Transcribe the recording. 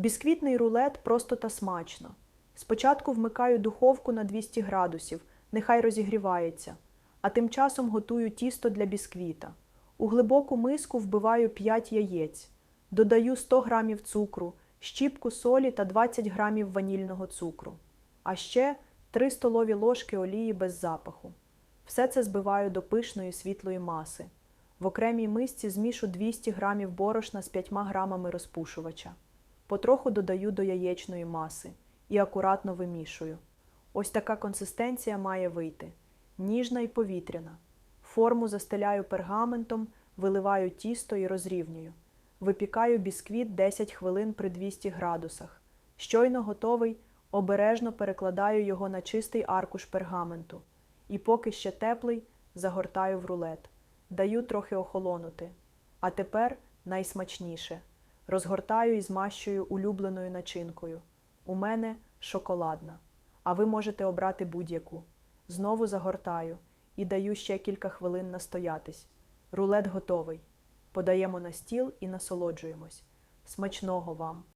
Бісквітний рулет просто та смачно. Спочатку вмикаю духовку на 200 градусів, нехай розігрівається, а тим часом готую тісто для бісквіта. У глибоку миску вбиваю 5 яєць, додаю 100 грамів цукру, щіпку солі та 20 грамів ванільного цукру, а ще 3 столові ложки олії без запаху. Все це збиваю до пишної світлої маси. В окремій мисці змішу 200 грамів борошна з 5 грамами розпушувача. Потроху додаю до яєчної маси і акуратно вимішую. Ось така консистенція має вийти: ніжна і повітряна. Форму застеляю пергаментом, виливаю тісто і розрівнюю. Випікаю бісквіт 10 хвилин при 200 градусах. Щойно готовий, обережно перекладаю його на чистий аркуш пергаменту. І поки ще теплий, загортаю в рулет. Даю трохи охолонути. А тепер найсмачніше. Розгортаю і змащую улюбленою начинкою. У мене шоколадна. А ви можете обрати будь-яку. Знову загортаю і даю ще кілька хвилин настоятись. Рулет готовий. Подаємо на стіл і насолоджуємось. Смачного вам!